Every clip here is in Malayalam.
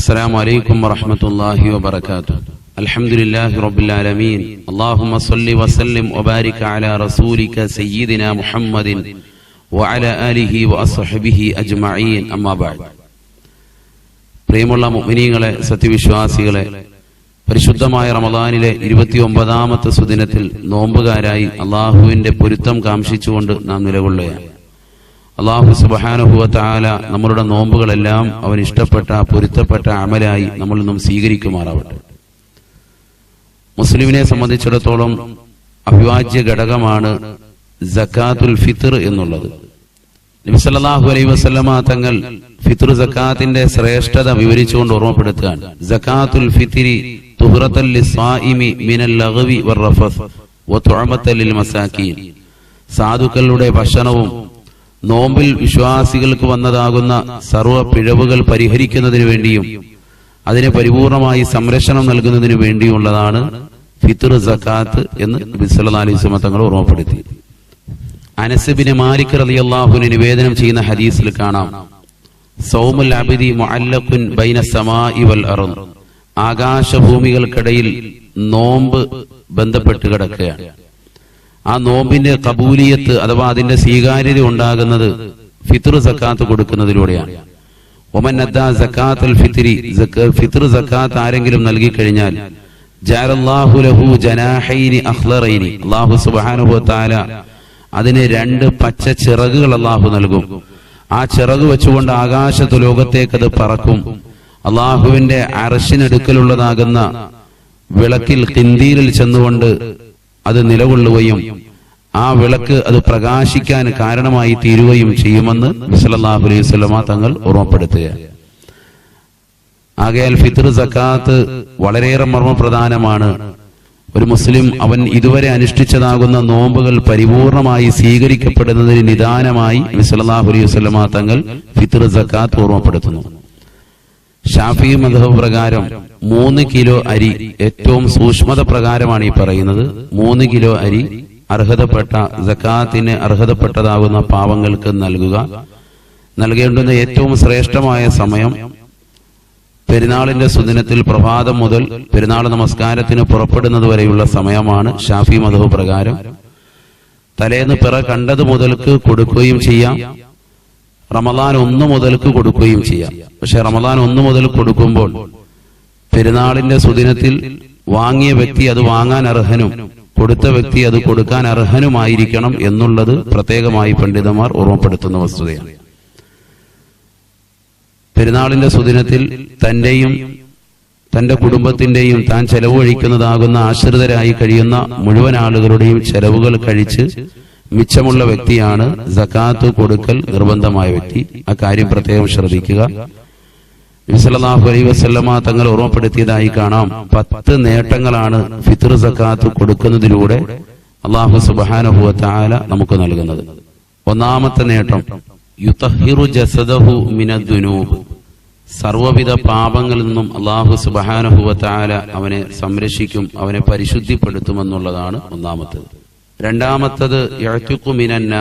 السلام عليكم ورحمة الله وبركاته الحمد لله رب العالمين اللهم صل وسلم وبارك على رسولك سيدنا محمد وعلى آله وأصحبه أجمعين أما بعد പ്രിയമുള്ള മുഅ്മിനീങ്ങളെ സത്യവിശ്വാസികളെ പരിശുദ്ധമായ റമദാനിലെ ഇരുപത്തി ഒമ്പതാമത്തെ സുദിനത്തിൽ നോമ്പുകാരായി അള്ളാഹുവിന്റെ പൊരുത്തം കാംക്ഷിച്ചുകൊണ്ട് നാം നിലകൊള്ളുകയാണ് അള്ളാഹു സുബഹാനുഭവ താല നമ്മളുടെ നോമ്പുകളെല്ലാം അവൻ ഇഷ്ടപ്പെട്ട പൊരുത്തപ്പെട്ട അമലായി നമ്മൾ നിന്നും സ്വീകരിക്കുമാറാവട്ടെ. മുസ്ലിമിനെ സംബന്ധിച്ചിടത്തോളം അവിഭാജ്യ ഘടകമാണ് ജക്കാത്തുൽ ഫിത്തർ എന്നുള്ളത്. നബിസല്ലാഹു അലൈ വസ്ലമ തങ്ങൾ ഫിത്തർ ജക്കാത്തിന്റെ ശ്രേഷ്ഠത വിവരിച്ചുകൊണ്ട് ഓർമ്മപ്പെടുത്തുകയാണ്. ജക്കാത്തുൽ ഫിത്തിരി സാധുക്കളുടെ ഭക്ഷണവും നോമ്പിൽ വിശ്വാസികൾക്ക് വന്നതാകുന്ന സർവ പിഴവുകൾ പരിഹരിക്കുന്നതിനു വേണ്ടിയും അതിനെ പരിപൂർണമായി സംരക്ഷണം നൽകുന്നതിനു വേണ്ടിയുള്ളതാണ് ഫിത്തുർ സക്കാത്ത് എന്ന് വസല്ലം തങ്ങൾ ഓർമ്മപ്പെടുത്തി. അനസബിന് മാലിക് റളിയല്ലാഹുവിന് നിവേദനം ചെയ്യുന്ന ഹദീസിൽ കാണാം. സൗമുൽ അബിദി മുഅല്ലഖുൻ ബൈന സമാഇ വൽ അർദ്. ആകാശഭൂമികൾക്കിടയിൽ നോമ്പ് ബന്ധപ്പെട്ട് കിടക്കുകയാണ്. ആ നോമ്പിന്റെ കബൂലിയത്ത് അഥവാ അതിന്റെ സ്വീകാര്യത ഉണ്ടാകുന്നത് ഫിത്ർ സക്കാത്ത് കൊടുക്കുന്നതിലൂടെയാണ്. ഒമൻ അദ്ദാ സക്കാത്തുൽ ഫിത്രി ഫിത്ർ സക്കാത്ത് ആരെങ്കിലും നൽകി കഴിഞ്ഞാൽ ലഹു ജനാഹൈനി സുബ്ഹാനഹു വതആല അതിന് രണ്ട് പച്ച ചിറകുകൾ അള്ളാഹു നൽകും. ആ ചിറക് വെച്ചുകൊണ്ട് ആകാശത്ത് ലോകത്തേക്ക് അത് പറക്കും. അള്ളാഹുവിന്റെ അറശിനടുക്കലുള്ളതാകുന്ന വിളക്കിൽ കിന്തിയിൽ ചെന്നുകൊണ്ട് അത് നിലകൊള്ളുകയും ആ വിളക്ക് അത് പ്രകാശിക്കാൻ കാരണമായി തീരുകയും ചെയ്യുമെന്ന് സല്ലല്ലാഹു അലൈഹി സ്വലമ തങ്ങൾ ഓർമ്മപ്പെടുത്തുക. ആകയാൽ ഫിത്ർ സക്കാത്ത് വളരെയേറെ മർമ്മപ്രധാനമാണ്. ഒരു മുസ്ലിം അവൻ ഇതുവരെ അനുഷ്ഠിച്ചതാകുന്ന നോമ്പുകൾ പരിപൂർണമായി സ്വീകരിക്കപ്പെടുന്നതിന് നിദാനമായി സല്ലല്ലാഹു അലൈഹി വസല്ലമ തങ്ങൾ ഫിത്ർ സക്കാത്ത് ഓർമ്മപ്പെടുത്തുന്നു. ഷാഫി മധബ് പ്രകാരം മൂന്ന് കിലോ അരി ഏറ്റവും സൂക്ഷ്മത പ്രകാരമാണ് ഈ പറയുന്നത്. മൂന്ന് കിലോ അരി അർഹതപ്പെട്ട ജക്കാത്തിന് അർഹതപ്പെട്ടതാകുന്ന പാവങ്ങൾക്ക് നൽകുക. നൽകേണ്ടുന്ന ഏറ്റവും ശ്രേഷ്ഠമായ സമയം പെരുന്നാളിന്റെ സുദിനത്തിൽ പ്രഭാതം മുതൽ പെരുന്നാൾ നമസ്കാരത്തിന് പുറപ്പെടുന്നത് വരെയുള്ള സമയമാണ് ഷാഫി മധു പ്രകാരം. തലേന്ന് പിറ കണ്ടത് മുതൽക്ക് കൊടുക്കുകയും ചെയ്യാം. റമദാൻ ഒന്ന് മുതൽക്ക് കൊടുക്കുകയും ചെയ്യാം. പക്ഷെ റമദാൻ ഒന്ന് മുതൽ കൊടുക്കുമ്പോൾ പെരുന്നാളിന്റെ സുദിനത്തിൽ വാങ്ങിയ വ്യക്തി അത് വാങ്ങാൻ അർഹനും കൊടുത്ത വ്യക്തി അത് കൊടുക്കാൻ അർഹനുമായിരിക്കണം എന്നുള്ളത് പ്രത്യേകമായി പണ്ഡിതന്മാർ ഓർമ്മപ്പെടുത്തുന്ന വസ്തുതയാണ്. പെരുന്നാളിന്റെ സുദിനത്തിൽ തന്റെയും തന്റെ കുടുംബത്തിന്റെയും താൻ ചെലവഴിക്കുന്നതാകുന്ന ആശ്രിതരായി കഴിയുന്ന മുഴുവൻ ആളുകളുടെയും ചെലവുകൾ കഴിച്ച് മിച്ചമുള്ള വ്യക്തിയാണ് സക്കാത്ത് കൊടുക്കൽ നിർബന്ധമായ വ്യക്തി. ആ കാര്യം പ്രത്യേകം ശ്രദ്ധിക്കുക. നബിസല്ലാഹു അലൈ വസ്ലമ തങ്ങൾ ഓർമ്മപ്പെടുത്തിയതായി കാണാം. പത്ത് നേട്ടങ്ങളാണ് ഫിത്ർ സക്കാത്ത് കൊടുക്കുന്നതിലൂടെ അള്ളാഹു സുബാനുഭവത്തായ നമുക്ക് നൽകുന്നത്. ഒന്നാമത്തെ നേട്ടം യുതഹിറു ജസദഹു മിനദ്നൂബ് സർവവിധ പാപങ്ങളിൽ നിന്നും അള്ളാഹു സുബാനുഭവത്തായ അവനെ സംരക്ഷിക്കും അവനെ പരിശുദ്ധിപ്പെടുത്തുമെന്നുള്ളതാണ് ഒന്നാമത്തത്. രണ്ടാമത്തത് മിനന്ന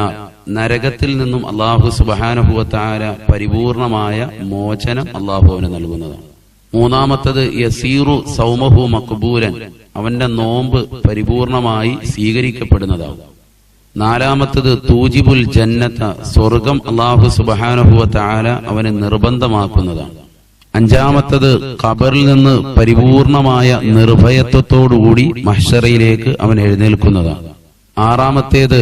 നരകത്തിൽ നിന്നും അള്ളാഹു സുബാനുഭവത്താര പരിപൂർണമായ മോചനം അള്ളാഹുവിന് നൽകുന്നതാണ്. മൂന്നാമത്തത് യസീറു സൗമഹു മക്ബൂരൻ അവന്റെ നോമ്പ് പരിപൂർണമായി സ്വീകരിക്കപ്പെടുന്നതാവും. നാലാമത്തത് തൂജിബുൽ ജന്നത്ത. സ്വർഗം അള്ളാഹു സുബാനുഭവത്താര അവന് നിർബന്ധമാക്കുന്നതാണ്. അഞ്ചാമത്തത് ഖബറിൽ നിന്ന് പരിപൂർണമായ നിർഭയത്വത്തോടുകൂടി മഹ്ഷറയിലേക്ക് അവൻ എഴുന്നേൽക്കുന്നതാണ്. ആറാമത്തേത്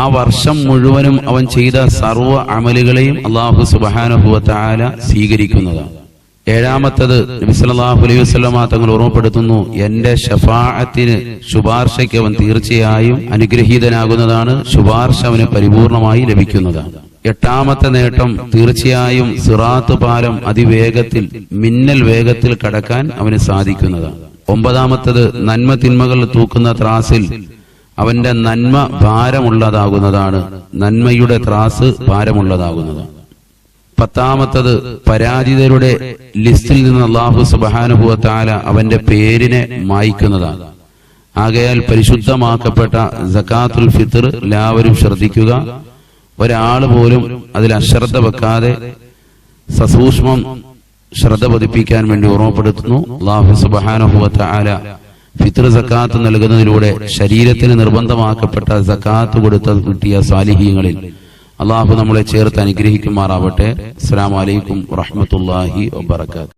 ആ വർഷം മുഴുവനും അവൻ ചെയ്ത സർവ അമലുകളെയും അള്ളാഹു സുബാനുഭവത്തായ സ്വീകരിക്കുന്നതാണ്. ഏഴാമത്തത് നബിസലാഹു അലൈഹി വസ്ലമ തങ്ങൾ ഓർമ്മപ്പെടുത്തുന്നു എന്റെ ഷഫാഅത്തിന് ശുപാർശയ്ക്ക് അവൻ തീർച്ചയായും അനുഗ്രഹീതനാകുന്നതാണ് ശുപാർശ അവന് പരിപൂർണമായി ലഭിക്കുന്നതാണ്. എട്ടാമത്തെ നേട്ടം തീർച്ചയായും സിറാത്ത് പാലം അതിവേഗത്തിൽ മിന്നൽ വേഗത്തിൽ കടക്കാൻ അവന് സാധിക്കുന്നതാണ്. ഒമ്പതാമത്തത് നന്മ തിന്മകൾ തൂക്കുന്ന ത്രാസിൽ അവന്റെ നന്മ ഭാരമുള്ളതാകുന്നതാണ്. നന്മയുടെ ത്രാസ് ഭാരമുള്ളതാകുന്നത്. പത്താമത്തത് പരാജിതരുടെ ലിസ്റ്റിൽ നിന്ന് അള്ളാഹു സുബാനുഭവത്താല അവന്റെ പേരിനെ മായ്ക്കുന്നതാണ്. ആകയാൽ പരിശുദ്ധമാക്കപ്പെട്ട സക്കാത്തുൽ ഫിത്തർ എല്ലാവരും ശ്രദ്ധിക്കുക. ഒരാൾ പോലും അതിൽ അശ്രദ്ധ വെക്കാതെ സസൂക്ഷ്മം ശ്രദ്ധ പതിപ്പിക്കാൻ വേണ്ടി ഓർമ്മപ്പെടുത്തുന്നു. അള്ളാഹു സുബാനഹുവത്ത ഫിത്ർ സക്കാത്ത് നൽകുന്നതിലൂടെ ശരീരത്തിന് നിർബന്ധമാക്കപ്പെട്ട സക്കാത്ത് കൊടുത്ത കിട്ടിയ സാലിഹ്യങ്ങളിൽ അള്ളാഹു നമ്മളെ ചേർത്ത് അനുഗ്രഹിക്കുമാറാവട്ടെ. അസ്സാം വറഹമത്തല്ലാഹി വബർക്കാത്ത്